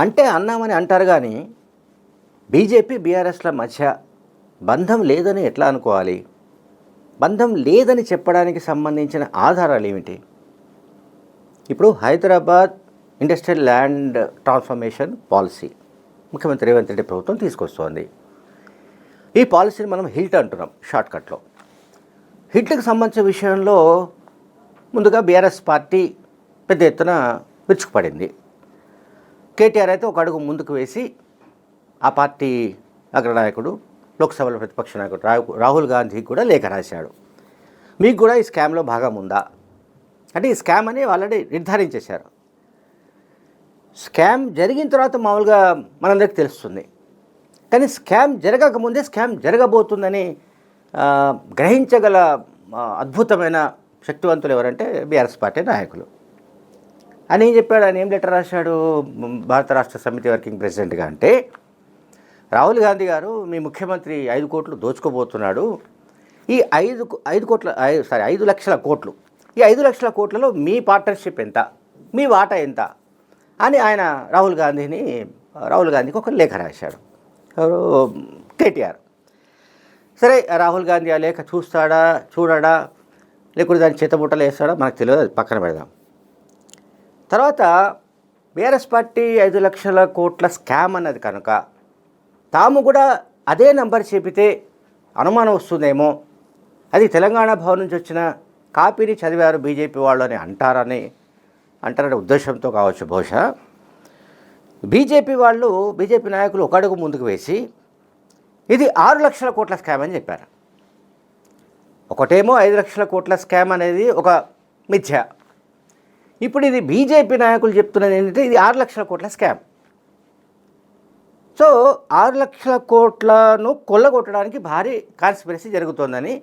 అంటే అన్నామని అంటారు కానీ బీజేపీ బీఆర్ఎస్ల మధ్య బంధం లేదని ఎట్లా అనుకోవాలి? బంధం లేదని చెప్పడానికి సంబంధించిన ఆధారాలు ఏమిటి? ఇప్పుడు Hyderabad industrial land transformation policy ముఖ్యమంత్రి రేవంత్ రెడ్డి ప్రభుత్వం తీసుకొస్తోంది. ఈ పాలసీని మనం హిల్ట్ అంటున్నాం షార్ట్కట్లో. హిట్కి సంబంధించిన విషయంలో ముందుగా బీఆర్ఎస్ పార్టీ పెద్ద ఎత్తున విరుచుకుపడింది. కేటీఆర్ అయితే ఒక అడుగు ముందుకు వేసి ఆ పార్టీ అగ్రనాయకుడు లోక్సభలో ప్రతిపక్ష నాయకుడు రాహుల్ గాంధీకి కూడా లేఖ రాశాడు. మీకు కూడా ఈ స్కామ్లో భాగం ఉందా? అంటే ఈ స్కామ్ అని ఆల్రెడీ నిర్ధారించేశారు. స్కామ్ జరిగిన తర్వాత మామూలుగా మనందరికీ తెలుస్తుంది. కానీ స్కామ్ జరగకముందే స్కామ్ జరగబోతుందని గ్రహించగల అద్భుతమైన శక్తివంతులు ఎవరంటే బీఆర్ఎస్ పార్టీ నాయకులు. అని ఏం చెప్పాడు? ఆయన ఏం లెటర్ రాశాడు? భారత రాష్ట్ర సమితి వర్కింగ్ ప్రెసిడెంట్గా అంటే రాహుల్ గాంధీ గారు మీ ముఖ్యమంత్రి ఐదు కోట్లు దోచుకోబోతున్నాడు. ఈ ఐదు ఐదు కోట్ల సారీ ఐదు లక్షల కోట్లు. ఈ ఐదు లక్షల కోట్లలో మీ పార్ట్నర్షిప్ ఎంత? మీ వాటా ఎంత? అని ఆయన రాహుల్ గాంధీని రాహుల్ గాంధీకి ఒక లేఖ రాశాడు. ఎవరు? కేటీఆర్. సరే రాహుల్ గాంధీ ఆ లేఖ చూస్తాడా? చూడడా? లేకుంటే దాన్ని చేతబుట్టలు వేస్తాడా? మనకు తెలియదు అది పక్కన పెడదాం. తర్వాత బీఆర్ఎస్ పార్టీ ఐదు లక్షల కోట్ల స్కామ్ అన్నది కనుక తాము కూడా అదే నంబర్ చెబితే అనుమానం వస్తుందేమో. అది తెలంగాణ భవన్ నుంచి వచ్చిన కాపీని చదివారు బీజేపీ వాళ్ళు అని అంటారని అంటారనే ఉద్దేశంతో కావచ్చు బహుశా. బీజేపీ వాళ్ళు బీజేపీ నాయకులు ఒక అడుగు ముందుకు వేసి ఇది ఆరు లక్షల కోట్ల స్కామ్ అని చెప్పారు. ఒకటేమో ఐదు లక్షల కోట్ల స్కామ్ అనేది ఒక మిథ్య. ఇప్పుడు ఇది బీజేపీ నాయకులు చెప్తున్నది ఏంటంటే ఇది ఆరు లక్షల కోట్ల స్కామ్. సో ఆరు లక్షల కోట్లను కొల్లగొట్టడానికి భారీ కాన్స్పిరసీ జరుగుతోందని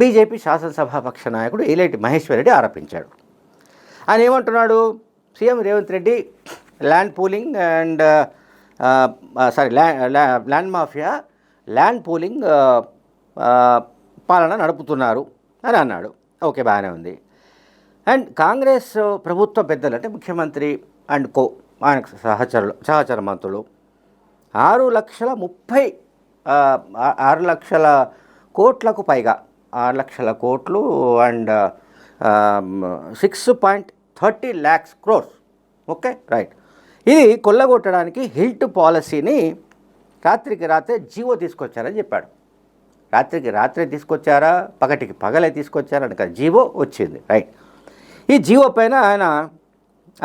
బీజేపీ శాసనసభాపక్ష నాయకుడు ఏలేటి మహేశ్వర్ రెడ్డి ఆరోపించాడు. ఆయన ఏమంటున్నాడు? CM Revanth Reddy land pooling and sorry land land mafia land pooling పాలన నడుపుతున్నారు అని అన్నాడు. ఓకే బాగానే ఉంది. అండ్ కాంగ్రెస్ ప్రభుత్వ పెద్దలు అంటే ముఖ్యమంత్రి అండ్ కో ఆయన సహచరులు సహచర మంత్రులు ఆరు లక్షల ముప్పై ఆరు లక్షల కోట్లకు పైగా ఆరు లక్షల కోట్లు and six point thirty lakhs crores. Okay right. ఇది కొల్లగొట్టడానికి హిల్ట్ పాలసీని రాత్రికి రాత్రే జీవో తీసుకొచ్చారని చెప్పాడు. రాత్రికి రాత్రే తీసుకొచ్చారా? పగటికి పగలే తీసుకొచ్చారా? అని జీవో వచ్చింది రైట్. ఈ జీవో పైన ఆయన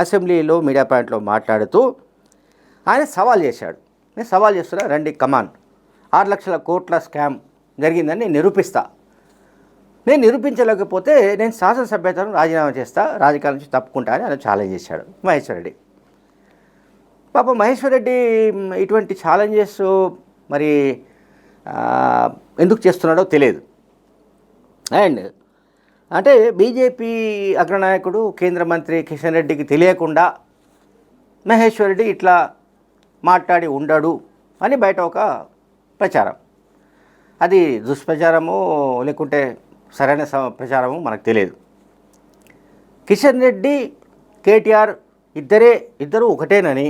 అసెంబ్లీలో మీడియా పాయింట్లో మాట్లాడుతూ ఆయన సవాల్ చేశాడు. నేను సవాల్ చేస్తున్నా? రండి కమాన్ ఆరు లక్షల కోట్ల స్కామ్ జరిగిందని నేను నిరూపిస్తా. నేను నిరూపించలేకపోతే నేను శాసనసభ్యతను రాజీనామా చేస్తా రాజకీయాల నుంచి తప్పుకుంటా అని ఆయన ఛాలెంజ్ చేశాడు. మహేశ్వర్ రెడ్డి. పాప మహేశ్వర్ రెడ్డి ఇటువంటి ఛాలెంజెస్ మరి ఎందుకు చేస్తున్నాడో తెలియదు. అండ్ అంటే బీజేపీ అగ్రనాయకుడు కేంద్ర మంత్రి కిషన్ రెడ్డికి తెలియకుండా మహేశ్వర్ రెడ్డి ఇట్లా మాట్లాడి ఉండడు అని బయట ఒక ప్రచారం. అది దుష్ప్రచారము లేకుంటే సరైన ప్రచారము మనకు తెలియదు. కిషన్ రెడ్డి కేటీఆర్ ఇద్దరే ఇద్దరు ఒకటేనని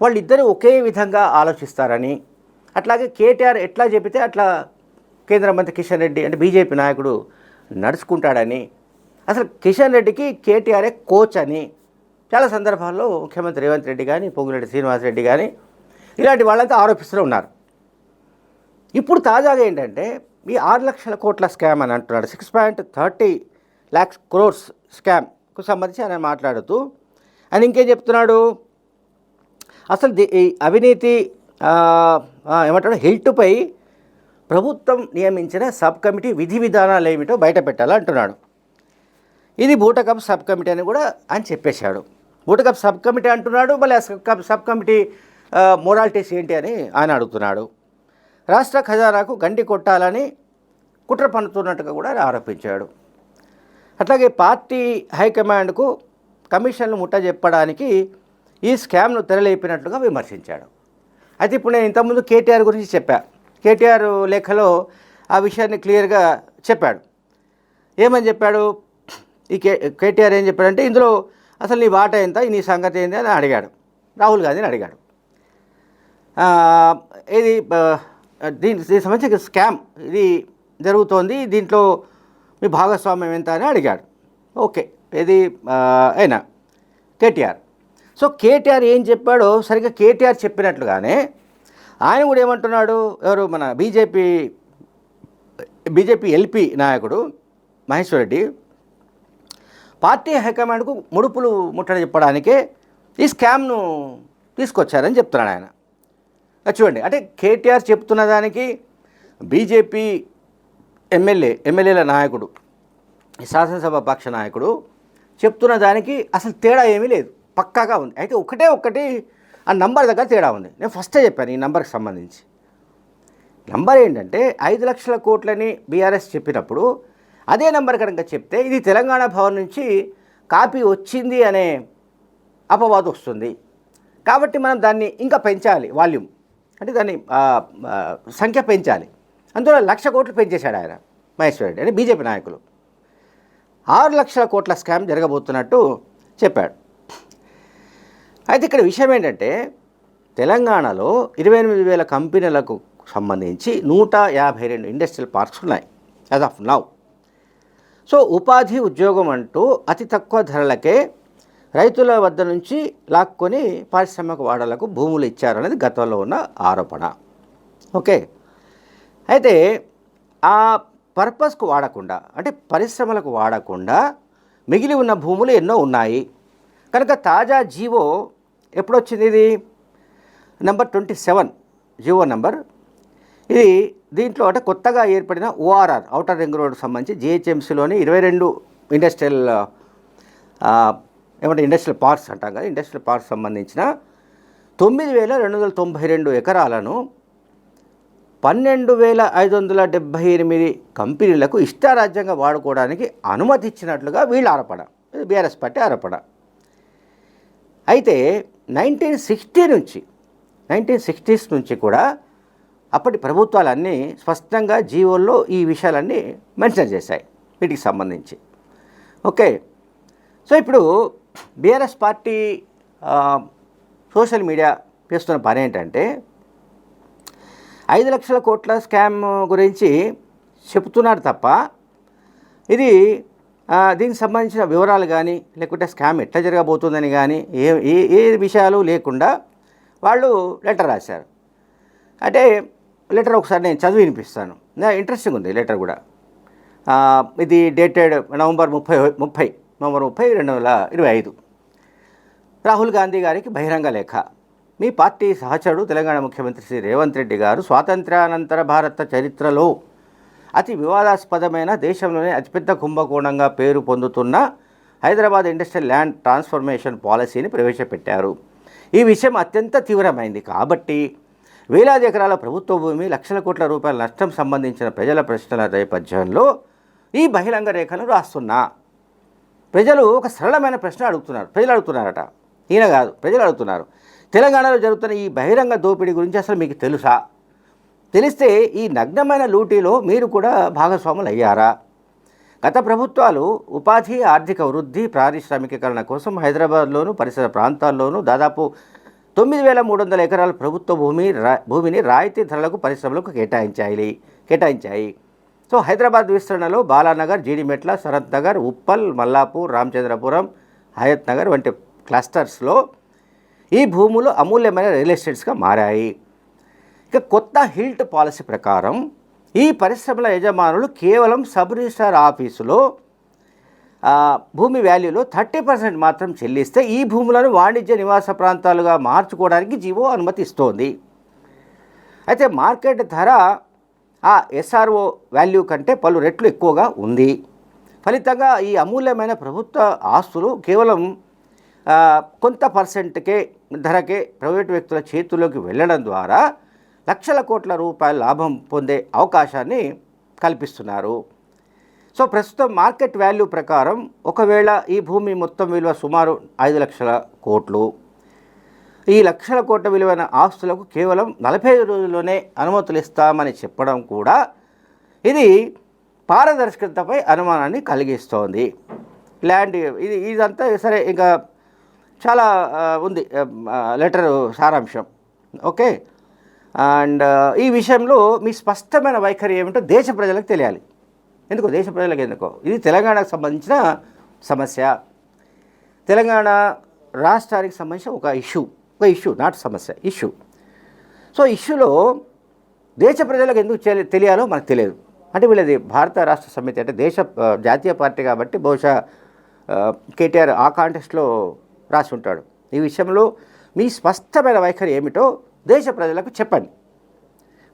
వాళ్ళిద్దరూ ఒకే విధంగా ఆలోచిస్తారని అట్లాగే కేటీఆర్ ఎట్లా చెబితే అట్లా కేంద్ర మంత్రి కిషన్ రెడ్డి అంటే బీజేపీ నాయకుడు నడుచుకుంటాడని. అసలు కిషన్ రెడ్డికి కేటీఆర్ఏ కోచ్ అని. చాలా సందర్భాల్లో ముఖ్యమంత్రి రేవంత్ రెడ్డి కానీ పొంగులేటి శ్రీనివాసరెడ్డి కానీ ఇలాంటి వాళ్ళంతా ఆరోపిస్తూ ఉన్నారు. ఇప్పుడు తాజాగా ఏంటంటే ఈ ఆరు లక్షల కోట్ల స్కామ్ అని అంటున్నాడు. Six point thirty lakhs crores స్కామ్కు సంబంధించి ఆయన మాట్లాడుతూ ఆయన ఇంకేం చెప్తున్నాడు? అసలు ఈ అవినీతి ఏమంటాడు? హిల్టుపై ప్రభుత్వం నియమించిన సబ్ కమిటీ విధి విధానాలు ఏమిటో బయట పెట్టాలంటున్నాడు ఇది బూటకప్ సబ్ కమిటీ అని కూడా అని చెప్పేశాడు. బూటకప్ సబ్ కమిటీ అంటున్నాడు మళ్ళీ సబ్ సబ్ కమిటీ మొరాలిటీస్ ఏంటి అని ఆయన అడుగుతున్నాడు. రాష్ట్ర ఖజానాకు గండి కొట్టాలని కుట్ర పన్నుతున్నట్టుగా కూడా ఆరోపించాడు. అట్లాగే పార్టీ హైకమాండ్కు కమిషన్లు ముట్ట చెప్పడానికి ఈ స్కామ్ను తెరలేపినట్లుగా విమర్శించాడు. అయితే ఇప్పుడు నేను ఇంతకుముందు కేటీఆర్ గురించి చెప్పా. కేటీఆర్ లేఖలో ఆ విషయాన్ని క్లియర్గా చెప్పాడు. ఏమని చెప్పాడు? ఈ కే కేటీఆర్ ఏం చెప్పాడంటే ఇందులో అసలు నీ వాట ఎంత నీ సంగతి ఏంది అని అడిగాడు. రాహుల్ గాంధీని అడిగాడు. ఇది దీని దీనికి సంబంధించి స్కామ్ ఇది జరుగుతోంది దీంట్లో మీ భాగస్వామ్యం ఎంత అని అడిగాడు. ఓకే ఇది అయినా కేటీఆర్. సో కేటీఆర్ ఏం చెప్పాడో సరిగ్గా కేటీఆర్ చెప్పినట్లుగానే ఆయన కూడా ఏమంటున్నాడు? ఎవరు? మన బీజేపీ బీజేపీ ఎల్పీ నాయకుడు మహేశ్వర్ రెడ్డి పార్టీ హైకమాండ్కు ముడుపులు ముట్టడి చెప్పడానికే ఈ స్కామ్ను తీసుకొచ్చారని చెప్తున్నాడు ఆయన. చూడండి అంటే కేటీఆర్ చెప్తున్న దానికి బీజేపీ ఎమ్మెల్యే ఎమ్మెల్యేల నాయకుడు ఈ శాసనసభ పక్ష నాయకుడు చెప్తున్న దానికి అసలు తేడా ఏమీ లేదు. పక్కాగా ఉంది. అయితే ఒకటే ఒక్కటి ఆ నంబర్ దగ్గర తేడా ఉంది. నేను ఫస్టే చెప్పాను ఈ నంబర్కి సంబంధించి. నంబర్ ఏంటంటే ఐదు లక్షల కోట్లని బీఆర్ఎస్ చెప్పినప్పుడు అదే నంబర్ కనుక చెప్తే ఇది తెలంగాణ భవన్ నుంచి కాపీ వచ్చింది అనే అపవాదం వస్తుంది. కాబట్టి మనం దాన్ని ఇంకా పెంచాలి వాల్యూమ్. అంటే దాన్ని సంఖ్య పెంచాలి. అందులో లక్ష కోట్లు పెంచేశాడు ఆయన మహేశ్వర్ రెడ్డి అంటే బీజేపీ నాయకులు. ఆరు లక్షల కోట్ల స్కామ్ జరగబోతున్నట్టు చెప్పాడు. అయితే ఇక్కడ విషయం ఏంటంటే తెలంగాణలో ఇరవై ఎనిమిది వేల కంపెనీలకు సంబంధించి నూట యాభై రెండు ఇండస్ట్రియల్ పార్క్స్ ఉన్నాయి యాజ్ ఆఫ్ నౌ. సో ఉపాధి ఉద్యోగం అంటూ అతి తక్కువ ధరలకే రైతుల వద్ద నుంచి లాక్కొని పారిశ్రామిక వాడలకు భూములు ఇచ్చారనేది గతంలో ఉన్న ఆరోపణ. ఓకే? అయితే ఆ పర్పస్కు వాడకుండా అంటే పరిశ్రమలకు వాడకుండా మిగిలి ఉన్న భూములు ఎన్నో ఉన్నాయి. కనుక తాజా జీవో ఎప్పుడొచ్చింది ఇది? Number twenty seven GO number ఇది దీంట్లో అంటే కొత్తగా ఏర్పడిన ఓఆర్ఆర్ ఔటర్ రింగ్ రోడ్ సంబంధించి జిహెచ్ఎంసీలోని ఇరవై రెండు ఇండస్ట్రియల్ ఏమంటే ఇండస్ట్రియల్ పార్క్స్ అంటాం కదా ఇండస్ట్రియల్ పార్క్స్ సంబంధించిన తొమ్మిది వేల రెండు వందల తొంభై రెండు ఎకరాలను పన్నెండు వేల ఐదు వందల డెబ్భై ఎనిమిది కంపెనీలకు ఇష్టారాజ్యంగా వాడుకోవడానికి అనుమతి ఇచ్చినట్లుగా వీళ్ళ ఆరపడ ఇది బీఆర్ఎస్ పార్టీ ఆరపడ అయితే నైన్టీన్ సిక్స్టీ నుంచి నైన్టీన్ సిక్స్టీస్ నుంచి కూడా అప్పటి ప్రభుత్వాలన్నీ స్పష్టంగా జీవోల్లో ఈ విషయాలన్నీ మెన్షన్ చేశాయి వీటికి సంబంధించి. ఓకే. సో ఇప్పుడు బీఆర్ఎస్ పార్టీ సోషల్ మీడియా చేస్తున్న పని ఏంటంటే ఐదు లక్షల కోట్ల స్కామ్ గురించి చెప్తున్నారు తప్ప ఇది దీనికి సంబంధించిన వివరాలు కానీ లేకుంటే స్కామ్ ఎట్లా జరగబోతుందని కానీ ఏ ఏ ఏ విషయాలు లేకుండా వాళ్ళు లెటర్ రాశారు. అంటే లెటర్ ఒకసారి నేను చదివి వినిపిస్తాను. ఇంట్రెస్టింగ్ ఉంది లెటర్ కూడా. ఇది డేటెడ్ నవంబర్ ముప్పై ముప్పై నవంబర్ ముప్పై రెండు వేల ఇరవై ఐదు. రాహుల్ గాంధీ గారికి బహిరంగ లేఖ. మీ పార్టీ సహచరుడు తెలంగాణ ముఖ్యమంత్రి శ్రీ రేవంత్ రెడ్డి గారు స్వాతంత్ర్యానంతర భారత చరిత్రలో అతి వివాదాస్పదమైన దేశంలోనే అతిపెద్ద కుంభకోణంగా పేరు పొందుతున్న హైదరాబాద్ ఇండస్ట్రియల్ ల్యాండ్ ట్రాన్స్ఫర్మేషన్ పాలసీని ప్రవేశపెట్టారు. ఈ విషయం అత్యంత తీవ్రమైంది కాబట్టి వేలాది ఎకరాల ప్రభుత్వ భూమి లక్షల కోట్ల రూపాయల నష్టం సంబంధించిన ప్రజల ప్రశ్నల నేపథ్యంలో ఈ బహిరంగ రేఖను రాస్తున్నా. ప్రజలు ఒక సరళమైన ప్రశ్న అడుగుతున్నారు ప్రజలు అడుగుతున్నారట. ఈయన కాదు ప్రజలు అడుగుతున్నారు. తెలంగాణలో జరుగుతున్న ఈ బహిరంగ దోపిడీ గురించి అసలు మీకు తెలుసా? తెలిస్తే ఈ నగ్నమైన లూటీలో మీరు కూడా భాగస్వాములు అయ్యారా గత ప్రభుత్వాలు ఉపాధి ఆర్థిక వృద్ధి పారిశ్రామికీకరణ కోసం హైదరాబాద్లోను పరిసర ప్రాంతాల్లోనూ దాదాపు తొమ్మిది వేల మూడు వందల ఎకరాల ప్రభుత్వ భూమి రా భూమిని రాయితీ ధరలకు పరిశ్రమలకు కేటాయించాయి కేటాయించాయి. సో హైదరాబాద్ విస్తరణలో బాలానగర్ జీడిమెట్ల శరత్ నగర్ ఉప్పల్ మల్లాపూర్ రామచంద్రపురం హయత్ నగర్ వంటి క్లస్టర్స్లో ఈ భూములు అమూల్యమైన రియల్ ఎస్టేట్స్గా మారాయి. ఇక కొత్త హిల్ట్ పాలసీ ప్రకారం ఈ పరిశ్రమల యజమానులు కేవలం సబ్ రిజిస్ట్రార్ ఆఫీసులో భూమి వాల్యూలో థర్టీ పర్సెంట్ మాత్రం చెల్లిస్తే ఈ భూములను వాణిజ్య నివాస ప్రాంతాలుగా మార్చుకోవడానికి జీవో అనుమతిస్తోంది అయితే మార్కెట్ ధర ఆ ఎస్ఆర్ఓ వాల్యూ కంటే పలు రెట్లు ఎక్కువగా ఉంది. ఫలితంగా ఈ అమూల్యమైన ప్రభుత్వ ఆస్తులు కేవలం కొంత పర్సెంట్కే ధరకే ప్రైవేటు వ్యక్తుల చేతుల్లోకి వెళ్ళడం ద్వారా లక్షల కోట్ల రూపాయల లాభం పొందే అవకాశాన్ని కల్పిస్తున్నారు. సో ప్రస్తుతం మార్కెట్ వాల్యూ ప్రకారం ఒకవేళ ఈ భూమి మొత్తం విలువ సుమారు ఐదు లక్షల కోట్లు. ఈ లక్షల కోట్ల విలువైన ఆస్తులకు కేవలం నలభై ఐదు రోజుల్లోనే అనుమతులు ఇస్తామని చెప్పడం కూడా ఇది పారదర్శకతపై అనుమానాన్ని కలిగిస్తోంది. ల్యాండ్ ఇది ఇదంతా సరే ఇంకా చాలా ఉంది లెటర్ సారాంశం. ఓకే? అండ్ ఈ విషయంలో మీ స్పష్టమైన వైఖరి ఏమిటో దేశ ప్రజలకు తెలియాలి. ఎందుకో? దేశ ప్రజలకు ఎందుకో? ఇది తెలంగాణకు సంబంధించిన సమస్య. తెలంగాణ రాష్ట్రానికి సంబంధించిన ఒక ఇష్యూ. ఒక ఇష్యూ నాట్ సమస్య ఇష్యూ. సో ఇష్యూలో దేశ ప్రజలకు ఎందుకు తెలి- తెలియాలో మనకు తెలియదు. అంటే వీళ్ళది భారత రాష్ట్ర సమితి అంటే దేశ జాతీయ పార్టీ కాబట్టి బహుశా కేటీఆర్ ఆ కాంటెస్ట్లో రాసి ఉంటాడు. ఈ విషయంలో మీ స్పష్టమైన వైఖరి ఏమిటో దేశ ప్రజలకు చెప్పండి.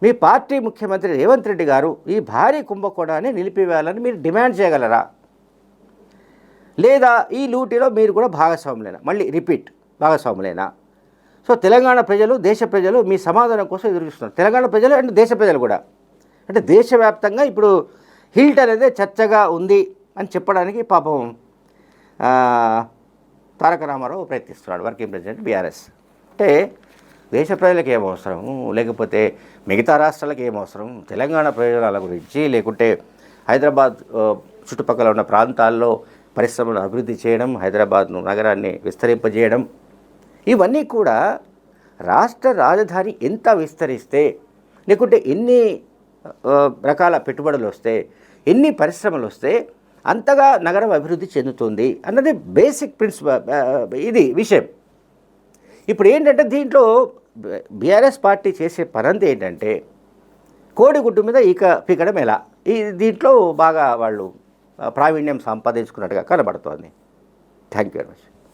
మీ పార్టీ ముఖ్యమంత్రి రేవంత్ రెడ్డి గారు ఈ భారీ కుంభకోణాన్ని నిలిపివేయాలని మీరు డిమాండ్ చేయగలరా? లేదా ఈ లూటీలో మీరు కూడా భాగస్వాములేనా? మళ్ళీ రిపీట్ భాగస్వాములేనా? సో తెలంగాణ ప్రజలు దేశ ప్రజలు మీ సమాధానం కోసం ఎదురుచూస్తున్నారు తెలంగాణ ప్రజలు అండ్ దేశ ప్రజలు కూడా. అంటే దేశవ్యాప్తంగా ఇప్పుడు హిల్ట్ అనేది చర్చగా ఉంది అని చెప్పడానికి పాపం తారక రామారావు ప్రయత్నిస్తున్నాడు వర్కింగ్ ప్రెసిడెంట్ బీఆర్ఎస్. అంటే దేశ ప్రజలకు ఏం అవసరం? లేకపోతే మిగతా రాష్ట్రాలకు ఏం అవసరం? తెలంగాణ ప్రయోజనాల గురించి లేకుంటే హైదరాబాద్ చుట్టుపక్కల ఉన్న ప్రాంతాల్లో పరిశ్రమలు అభివృద్ధి చేయడం హైదరాబాద్ను నగరాన్ని విస్తరింపజేయడం ఇవన్నీ కూడా రాష్ట్ర రాజధాని ఎంత విస్తరిస్తే లేకుంటే ఎన్ని రకాల పెట్టుబడులు వస్తే ఎన్ని పరిశ్రమలు వస్తే అంతగా నగరం అభివృద్ధి చెందుతుంది అన్నది బేసిక్ ప్రిన్సిపల్ ఇది విషయం. ఇప్పుడు ఏంటంటే దీంట్లో బీఆర్ఎస్ పార్టీ చేసే పనంతా ఏంటంటే కోడిగుడ్డు మీద ఈక పీకడం ఎలా? ఈ దీంట్లో బాగా వాళ్ళు ప్రావీణ్యం సంపాదించుకున్నట్టుగా కనబడుతోంది. Thank you very much